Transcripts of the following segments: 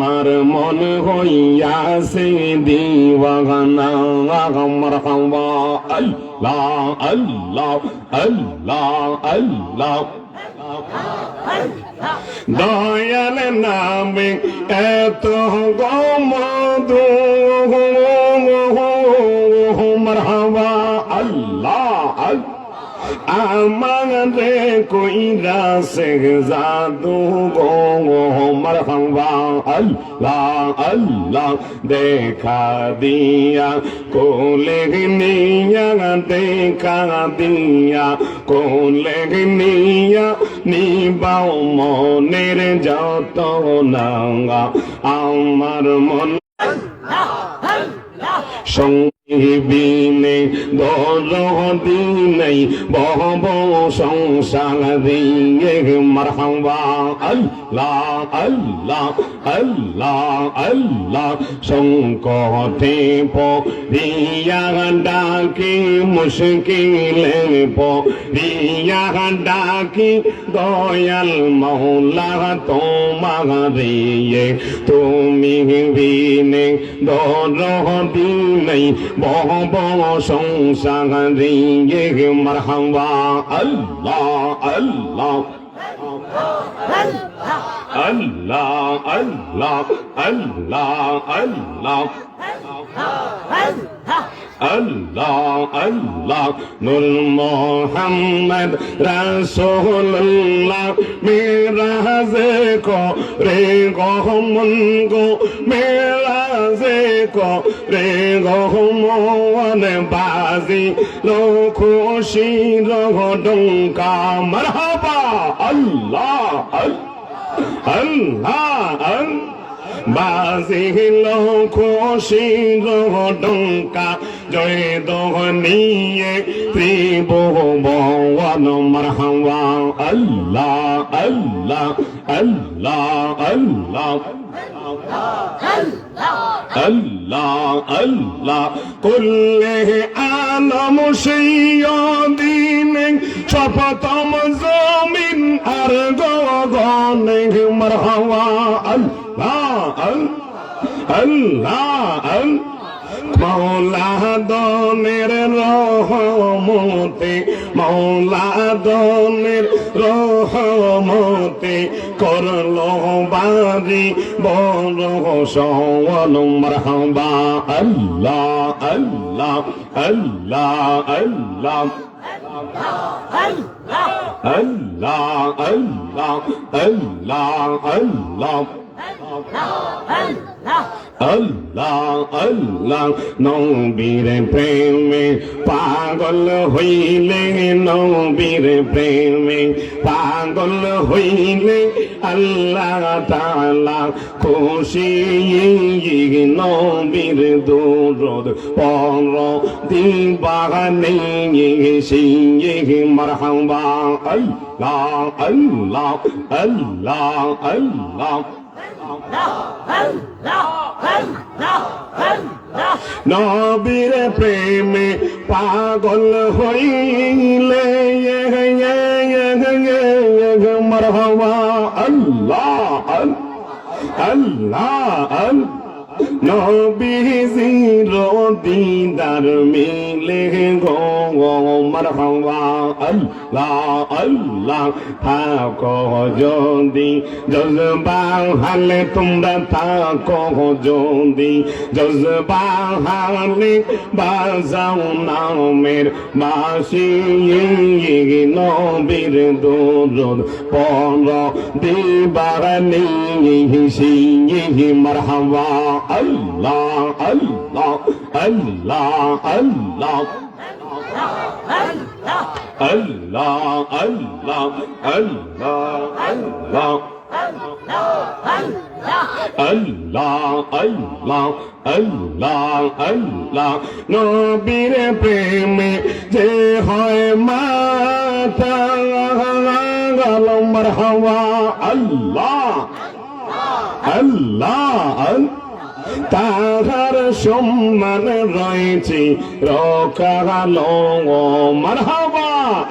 আমার মন হইয়াছে দিওয়ানা। আমার হাওয়া আল্লাহ আল্লাহ আল্লাহ আল্লাহ। দয়াল নামে এত গমদু। মারহাবা আল্লাহ আল্লাহ। আমারে কইরা সে জাদু গো মারহাবা আল্লাহ আল্লাহ দেখা দিয়া কোলে নিয়া দেখা দিয়া কোলে নিয়া নিবাও মনের যত নাঙ্গা আমার মন সঙ্গীবিনে দরদিনে বহব সংসার দিয়ে মারহাবা। আল্লাহ আল্লাহ আল্লাহ আল্লাহ। সংকটে পিয়া ডাকি, মুশকিলে পিয়া ডাকি। দয়াল মৌলা তোমারে তুমি বিনে দরদি নেই محبوسوں سغدیگ مرحبا اللہ اللہ اللہ اللہ اللہ اللہ Allah, Allah, Nur Muhammad Rasulullah, Mera zeko, re go mungo, Mera zeko, re go muwane bazi, lo khushi rogo dunka, marhaba, Allah, Allah, Allah, Allah. বাজিল খুশি ডঙ্কা জয় দহনিয়ে ত্রিভুবন মারহাবা। আল্লাহ আল্লাহ আল্লাহ আল্লাহ। আল্লাহ আল্লাহ। কুল্লে আলম দিনে, সপতম জমিন আর গগনে আল্লাহ আল্লাহ আল্লাহ। মৌলা দনের রহমতে মৌলা দনের রহমতে করল বাড়ি বড় সওয়াল, মারহাবা। আল্লাহ আল্লাহ আল্লাহ আল্লাহ আল্লাহ। আল্লাহ আল্লাহ আল্লাহ আল্লাহ। আল্লাহ নবীর প্রেমে পাগল হইলে নবীর প্রেমে পাগল হইলে আল্লাহ তালা খুশি নবীর দূরদ পর দিবানে সিংহে মারহাবা। আল্লাহ আল্লাহ। আল্লাহ আল্লাহ। নবীর প্রেমে পাগল হইলে মরহবা আল্লাহ আল্লাহ নবীজির দিদার মিলে গো থাকো যদি জজবা হালে তোমরা থাকো যদি জজবা হালে বাজাও নামের বাসি নবীর দূর পর দিবার নিহি মারহাবা আল্লাহ আল্লাহ আল্লাহ আল্লাহ আল্লাহ আল্লাহ আল্লাহ আল্লাহ আল্লাহ আল্লাহ আল্লাহ আল্লাহ নবীর প্রেমে যে হয় মাতা মারহাবা আল্লাহ আল্লাহ তাহার সম্মান রয়েছে। রকালো মারহাবা।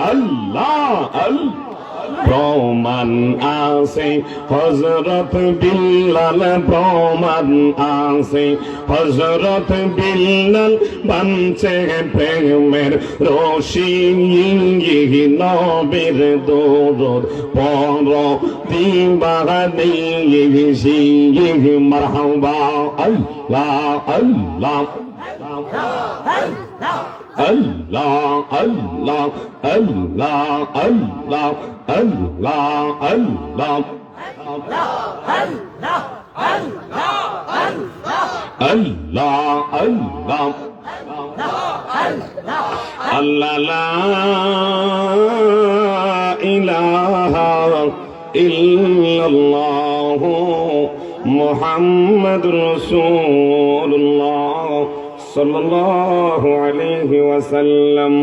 আল্লাহ আল্লাহ। প্রমাণ আছে। হজরত বিল্লাল প্রমাণ আছে। হজরত বিল্লাল বাঞ্চে প্রেমের রশি নবীর দৌড় পর দিবানি মারহাবা, আল্লাহ আল্লাহ। Allah, Allah, Allah, Allah, Allah, Allah. Allah, Allah, Allah, Allah. Allah, la ilaha illallah Muhammad Rasulullah صلى الله عليه وسلم.